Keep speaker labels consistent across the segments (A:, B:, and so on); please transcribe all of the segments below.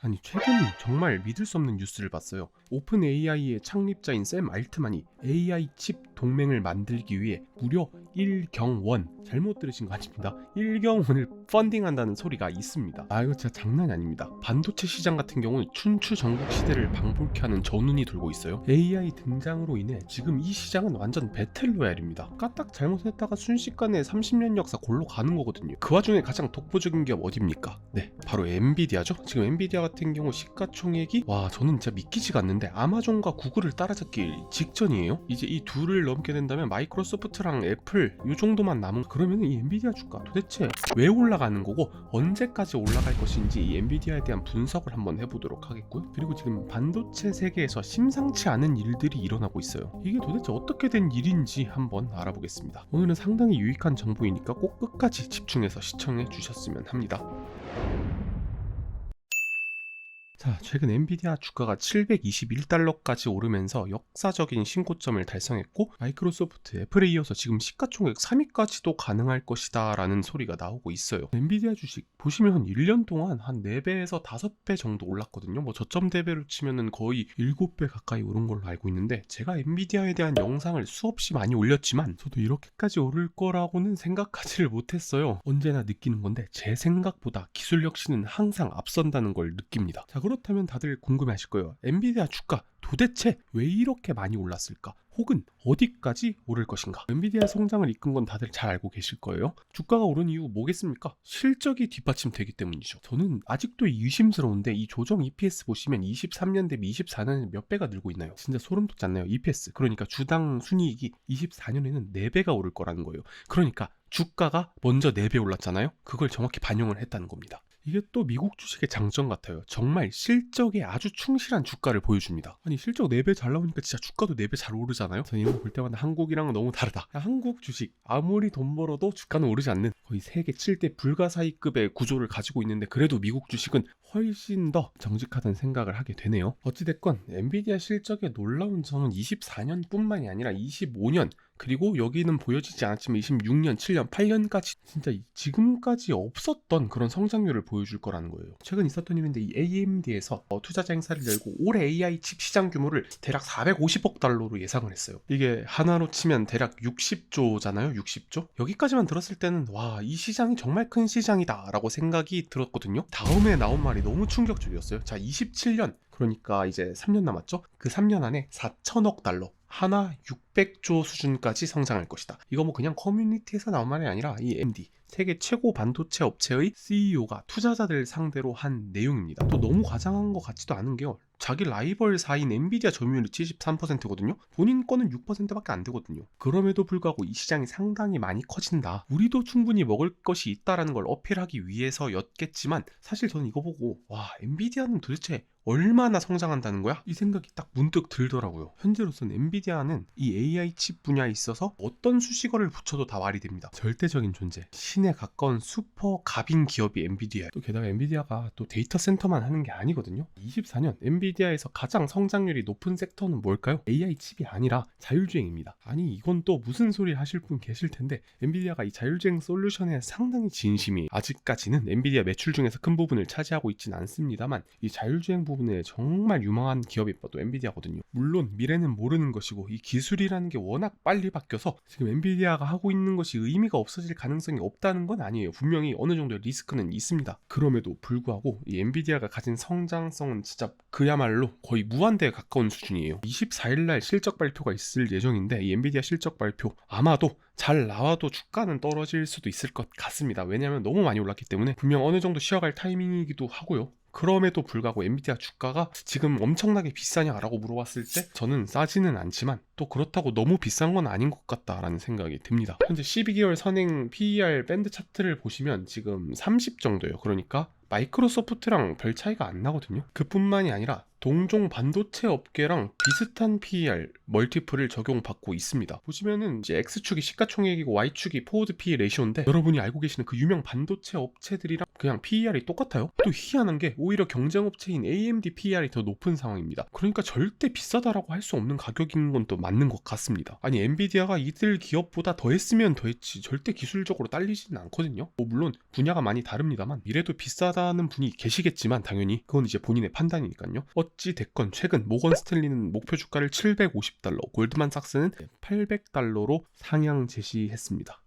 A: 아니 최근 정말 믿을 수 없는 뉴스를 봤어요. 오픈 AI의 창립자인 샘 알트만이 AI 칩 동맹을 만들기 위해 무려 1경원 잘못 들으신 거 아닙니다. 1경원을 펀딩한다는 소리가 있습니다. 아 이거 진짜 장난이 아닙니다. 반도체 시장 같은 경우는 춘추 전국 시대를 방불케 하는 전운이 돌고 있어요. AI 등장으로 인해 지금 이 시장은 완전 배틀로얄입니다. 까딱 잘못했다가 순식간에 30년 역사 골로 가는 거거든요. 그 와중에 가장 독보적인 기업 어딥니까? 네, 바로 엔비디아죠. 지금 엔비디아 같은 경우 시가총액이 와 저는 진짜 믿기지가 않는데 아마존과 구글을 따라잡기 직전이에요. 이제 이 둘을 넘게 된다면 마이크로소프트랑 애플 이 정도만 남은 그러면 이 엔비디아 주가 도대체 왜 올라가는 거고 언제까지 올라갈 것인지 이 엔비디아에 대한 분석을 한번 해보도록 하겠고요. 그리고 지금 반도체 세계에서 심상치 않은 일들이 일어나고 있어요. 이게 도대체 어떻게 된 일인지 한번 알아보겠습니다. 오늘은 상당히 유익한 정보이니까 꼭 끝까지 집중해서 시청해 주셨으면 합니다. 자, 최근 엔비디아 주가가 721달러까지 오르면서 역사적인 신고점을 달성했고 마이크로소프트, 애플에 이어서 지금 시가총액 3위까지도 가능할 것이다 라는 소리가 나오고 있어요. 엔비디아 주식 보시면 한 1년 동안 한 4배에서 5배 정도 올랐거든요. 뭐 저점 대배로 치면은 거의 7배 가까이 오른 걸로 알고 있는데 제가 엔비디아에 대한 영상을 수없이 많이 올렸지만 저도 이렇게까지 오를 거라고는 생각하지를 못했어요. 언제나 느끼는 건데 제 생각보다 기술 혁신은 항상 앞선다는 걸 느낍니다. 자, 그렇다면 다들 궁금해하실 거예요. 엔비디아 주가 도대체 왜 이렇게 많이 올랐을까? 혹은 어디까지 오를 것인가? 엔비디아의 성장을 이끈 건 다들 잘 알고 계실 거예요. 주가가 오른 이유 뭐겠습니까? 실적이 뒷받침되기 때문이죠. 저는 아직도 의심스러운데 이 조정 EPS 보시면 23년 대비 24년에 몇 배가 늘고 있나요? 진짜 소름 돋지 않나요? EPS. 그러니까 주당 순이익이 24년에는 4배가 오를 거라는 거예요. 그러니까 주가가 먼저 4배 올랐잖아요? 그걸 정확히 반영을 했다는 겁니다. 이게 또 미국 주식의 장점 같아요. 정말 실적에 아주 충실한 주가를 보여줍니다. 아니 실적 4배 잘 나오니까 진짜 주가도 4배 잘 오르잖아요. 저는 이런 거 볼 때마다 한국이랑은 너무 다르다. 한국 주식 아무리 돈 벌어도 주가는 오르지 않는 거의 세계 7대 불가사의급의 구조를 가지고 있는데 그래도 미국 주식은 훨씬 더 정직하다는 생각을 하게 되네요. 어찌됐건 엔비디아 실적의 놀라운 점은 24년뿐만이 아니라 25년 그리고 여기는 보여지지 않았지만 26년, 7년, 8년까지 진짜 지금까지 없었던 그런 성장률을 보여줄 거라는 거예요. 최근 있었던 일인데 이 AMD에서 어, 투자자 행사를 열고 올해 AI 칩 시장 규모를 대략 450억 달러로 예상을 했어요. 이게 하나로 치면 대략 60조잖아요. 60조? 여기까지만 들었을 때는 와, 이 시장이 정말 큰 시장이다라고 생각이 들었거든요. 다음에 나온 말이 너무 충격적이었어요. 자, 27년 그러니까 이제 3년 남았죠? 그 3년 안에 4천억 달러 하나 600조 수준까지 성장할 것이다. 이거 뭐 그냥 커뮤니티에서 나온 말이 아니라 이 MD 세계 최고 반도체 업체의 CEO가 투자자들 상대로 한 내용입니다. 또 너무 과장한 것 같지도 않은 게요. 자기 라이벌사인 엔비디아 점유율이 73%거든요. 본인 거는 6%밖에 안 되거든요. 그럼에도 불구하고 이 시장이 상당히 많이 커진다. 우리도 충분히 먹을 것이 있다라는 걸 어필하기 위해서였겠지만 사실 저는 이거 보고 와 엔비디아는 도대체 얼마나 성장한다는 거야? 이 생각이 딱 문득 들더라고요. 현재로서는 엔비디아는 이 AI 칩 분야에 있어서 어떤 수식어를 붙여도 다 말이 됩니다. 절대적인 존재, 신에 가까운 슈퍼 갑인 기업이 엔비디아. 또 게다가 엔비디아가 또 데이터 센터만 하는 게 아니거든요. 24년 엔비디아에서 가장 성장률이 높은 섹터는 뭘까요? AI 칩이 아니라 자율주행입니다. 아니 이건 또 무슨 소리 하실 분 계실 텐데 엔비디아가 이 자율주행 솔루션에 상당히 진심이 아직까지는 엔비디아 매출 중에서 큰 부분을 차지하고 있지는 않습니다만 이 자율주행 부분 부분에 정말 유망한 기업이 또 엔비디아거든요. 물론 미래는 모르는 것이고 이 기술이라는 게 워낙 빨리 바뀌어서 지금 엔비디아가 하고 있는 것이 의미가 없어질 가능성이 없다는 건 아니에요. 분명히 어느 정도의 리스크는 있습니다. 그럼에도 불구하고 이 엔비디아가 가진 성장성은 진짜 그야말로 거의 무한대에 가까운 수준이에요. 24일 날 실적 발표가 있을 예정인데 이 엔비디아 실적 발표 아마도 잘 나와도 주가는 떨어질 수도 있을 것 같습니다. 왜냐하면 너무 많이 올랐기 때문에 분명 어느 정도 쉬어갈 타이밍이기도 하고요. 그럼에도 불구하고 엔비디아 주가가 지금 엄청나게 비싸냐라고 물어봤을 때 저는 싸지는 않지만 또 그렇다고 너무 비싼 건 아닌 것 같다라는 생각이 듭니다. 현재 12개월 선행 PER 밴드 차트를 보시면 지금 30 정도예요. 그러니까 마이크로소프트랑 별 차이가 안 나거든요. 그뿐만이 아니라 동종 반도체 업계랑 비슷한 PER 멀티플을 적용받고 있습니다. 보시면은 이제 X축이 시가총액이고 Y축이 포워드 PE 레시오인데 여러분이 알고 계시는 그 유명 반도체 업체들이랑 그냥 PER이 똑같아요. 또 희한한 게 오히려 경쟁 업체인 AMD PER이 더 높은 상황입니다. 그러니까 절대 비싸다라고 할 수 없는 가격인 건 또 맞는 것 같습니다. 아니 엔비디아가 이들 기업보다 더 했으면 더 했지 절대 기술적으로 딸리지는 않거든요. 뭐 물론 분야가 많이 다릅니다만 미래도 비싸다는 분이 계시겠지만 당연히 그건 이제 본인의 판단이니까요. 어찌 됐건 최근 모건 스탠리는 목표 주가를 750달러, 골드만삭스는 800달러로 상향 제시했습니다.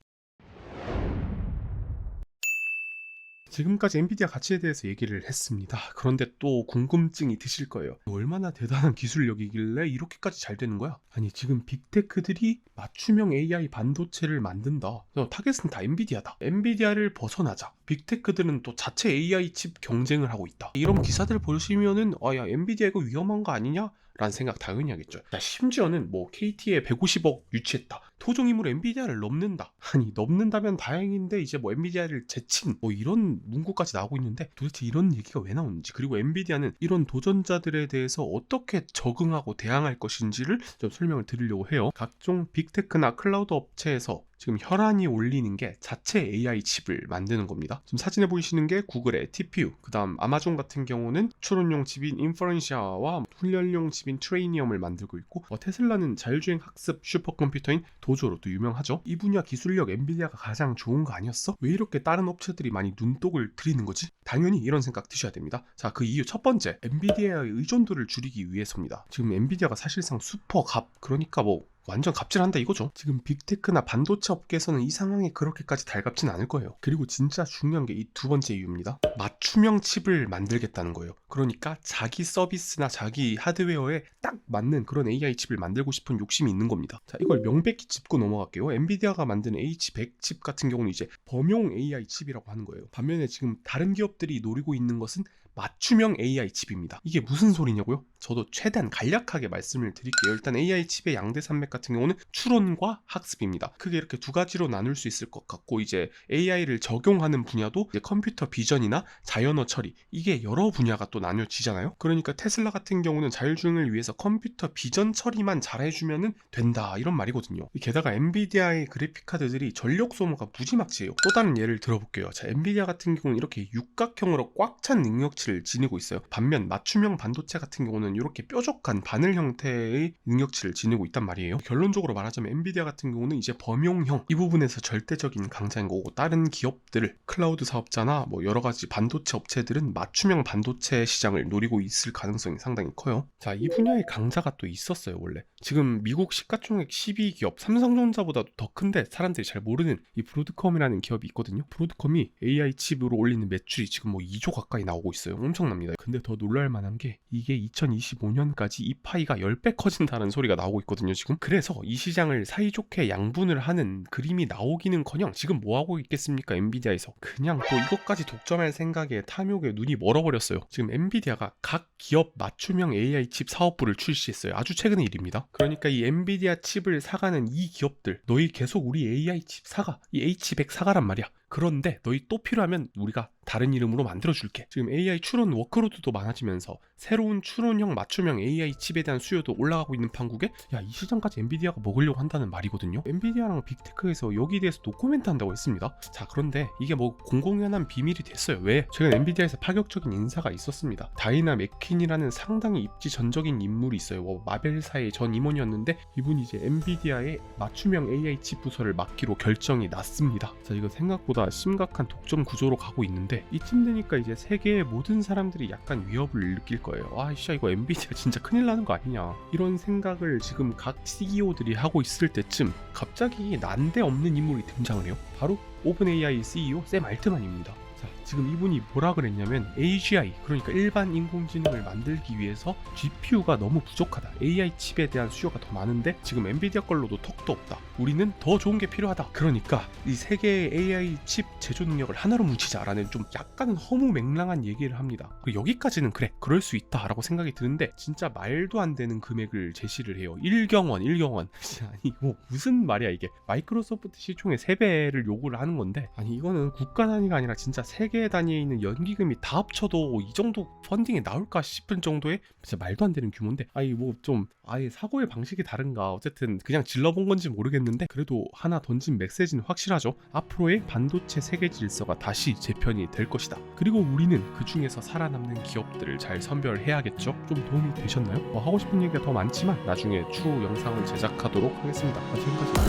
A: 지금까지 엔비디아 가치에 대해서 얘기를 했습니다. 그런데 또 궁금증이 드실 거예요. 얼마나 대단한 기술력이길래 이렇게까지 잘 되는 거야? 아니 지금 빅테크들이 맞춤형 AI 반도체를 만든다. 어, 타겟은 다 엔비디아다. 엔비디아를 벗어나자. 빅테크들은 또 자체 AI 칩 경쟁을 하고 있다. 이런 기사들 보시면은 아야 엔비디아 이거 위험한 거 아니냐? 라는 생각 당연히 하겠죠. 자, 심지어는 뭐 KT에 150억 유치했다. 토종임으로 엔비디아를 넘는다. 아니 넘는다면 다행인데 이제 뭐 엔비디아를 제친 뭐 이런 문구까지 나오고 있는데 도대체 이런 얘기가 왜 나오는지 그리고 엔비디아는 이런 도전자들에 대해서 어떻게 적응하고 대항할 것인지를 좀 설명을 드리려고 해요. 각종 빅테크나 클라우드 업체에서 지금 혈안이 올리는 게 자체 AI 칩을 만드는 겁니다. 지금 사진에 보이시는 게 구글의 TPU, 그 다음 아마존 같은 경우는 추론용 칩인 인퍼런시아와 훈련용 칩인 트레이니엄을 만들고 있고 어, 테슬라는 자율주행 학습 슈퍼컴퓨터인 도 조로도 유명하죠. 이 분야 기술력 엔비디아가 가장 좋은 거 아니었어? 왜 이렇게 다른 업체들이 많이 눈독을 들이는 거지? 당연히 이런 생각 드셔야 됩니다. 자, 그 이유 첫 번째, 엔비디아의 의존도를 줄이기 위해서입니다. 지금 엔비디아가 사실상 슈퍼 갑, 그러니까 뭐 완전 갑질한다 이거죠. 지금 빅테크나 반도체 업계에서는 이 상황이 그렇게까지 달갑진 않을 거예요. 그리고 진짜 중요한 게 이 두 번째 이유입니다. 맞춤형 칩을 만들겠다는 거예요. 그러니까 자기 서비스나 자기 하드웨어에 딱 맞는 그런 AI 칩을 만들고 싶은 욕심이 있는 겁니다. 자, 이걸 명백히 짚고 넘어갈게요. 엔비디아가 만든 H100 칩 같은 경우는 이제 범용 AI 칩이라고 하는 거예요. 반면에 지금 다른 기업들이 노리고 있는 것은 맞춤형 AI 칩입니다. 이게 무슨 소리냐고요? 저도 최대한 간략하게 말씀을 드릴게요. 일단 AI 칩의 양대 산맥 같은 경우는 추론과 학습입니다. 크게 이렇게 두 가지로 나눌 수 있을 것 같고 이제 AI를 적용하는 분야도 컴퓨터 비전이나 자연어 처리 이게 여러 분야가 또 나뉘어지잖아요. 그러니까 테슬라 같은 경우는 자율주행을 위해서 컴퓨터 비전 처리만 잘해주면 된다 이런 말이거든요. 게다가 엔비디아의 그래픽 카드들이 전력 소모가 무지막지해요. 또 다른 예를 들어볼게요. 자, 엔비디아 같은 경우는 이렇게 육각형으로 꽉 찬 능력치를 지니고 있어요. 반면 맞춤형 반도체 같은 경우는 이렇게 뾰족한 바늘 형태의 능력치를 지니고 있단 말이에요. 결론적으로 말하자면 엔비디아 같은 경우는 이제 범용형 이 부분에서 절대적인 강자인 거고 다른 기업들, 클라우드 사업자나 뭐 여러 가지 반도체 업체들은 맞춤형 반도체 시장을 노리고 있을 가능성이 상당히 커요. 자, 이 분야의 강자가 또 있었어요, 원래. 지금 미국 시가총액 12기업 삼성전자보다도 더 큰데 사람들이 잘 모르는 이 브로드컴이라는 기업이 있거든요. 브로드컴이 AI 칩으로 올리는 매출이 지금 뭐 2조 가까이 나오고 있어요. 엄청납니다. 근데 더 놀랄 만한 게 이게 2025년까지 이 파이가 10배 커진다는 소리가 나오고 있거든요, 지금. 그래서 이 시장을 사이좋게 양분을 하는 그림이 나오기는 커녕 지금 뭐 하고 있겠습니까, 엔비디아에서. 그냥 또 이것까지 독점할 생각에 탐욕에 눈이 멀어버렸어요. 지금 엔비디아가 각 기업 맞춤형 AI 칩 사업부를 출시했어요. 아주 최근의 일입니다. 그러니까 이 엔비디아 칩을 사가는 이 기업들, 너희 계속 우리 AI 칩 사가, 이 H100 사가란 말이야. 그런데 너희 또 필요하면 우리가 다른 이름으로 만들어줄게. 지금 AI 추론 워크로드도 많아지면서 새로운 추론형 맞춤형 AI 칩에 대한 수요도 올라가고 있는 판국에 야 이 시장까지 엔비디아가 먹으려고 한다는 말이거든요. 엔비디아랑 빅테크에서 여기에 대해서 노코멘트 한다고 했습니다. 자 그런데 이게 뭐 공공연한 비밀이 됐어요. 왜? 최근 엔비디아에서 파격적인 인사가 있었습니다. 다이나 맥퀸이라는 상당히 입지 전적인 인물이 있어요. 뭐 마벨사의 전 임원이었는데 이분이 이제 엔비디아의 맞춤형 AI 칩 부서를 맡기로 결정이 났습니다. 자 이거 생각보다 심각한 독점 구조로 가고 있는데 이쯤 되니까 이제 세계의 모든 사람들이 약간 위협을 느낄 거예요. 아, 씨, 이거 엔비디아 진짜 큰일 나는 거 아니냐. 이런 생각을 지금 각 CEO들이 하고 있을 때쯤 갑자기 난데없는 인물이 등장을 해요. 바로 오픈AI CEO 샘 알트만입니다. 자, 지금 이분이 뭐라 그랬냐면 AGI 그러니까 일반 인공지능을 만들기 위해서 GPU가 너무 부족하다. AI 칩에 대한 수요가 더 많은데 지금 엔비디아 걸로도 턱도 없다. 우리는 더 좋은 게 필요하다. 그러니까 이 세계의 AI 칩 제조 능력을 하나로 뭉치자라는 좀 약간은 허무맹랑한 얘기를 합니다. 여기까지는 그래 그럴 수 있다라고 생각이 드는데 진짜 말도 안 되는 금액을 제시를 해요. 1경원 1경원 아니 뭐 무슨 말이야 이게 마이크로소프트 시총의 3배를 요구를 하는 건데 아니 이거는 국가 단위가 아니라 진짜 세 계개 단위에 있는 연기금이 다 합쳐도 이 정도 펀딩이 나올까 싶은 정도의 진짜 말도 안 되는 규모인데 아니 뭐좀 아예 사고의 방식이 다른가 어쨌든 그냥 질러본 건지 모르겠는데 그래도 하나 던진 메시지는 확실하죠. 앞으로의 반도체 세계 질서가 다시 재편이 될 것이다. 그리고 우리는 그 중에서 살아남는 기업들을 잘 선별해야겠죠? 좀 도움이 되셨나요? 뭐 하고 싶은 얘기가 더 많지만 나중에 추후 영상을 제작하도록 하겠습니다. 아, 지금까지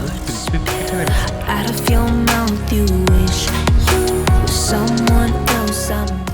A: 알려드린 채널이었습니다
B: someone else.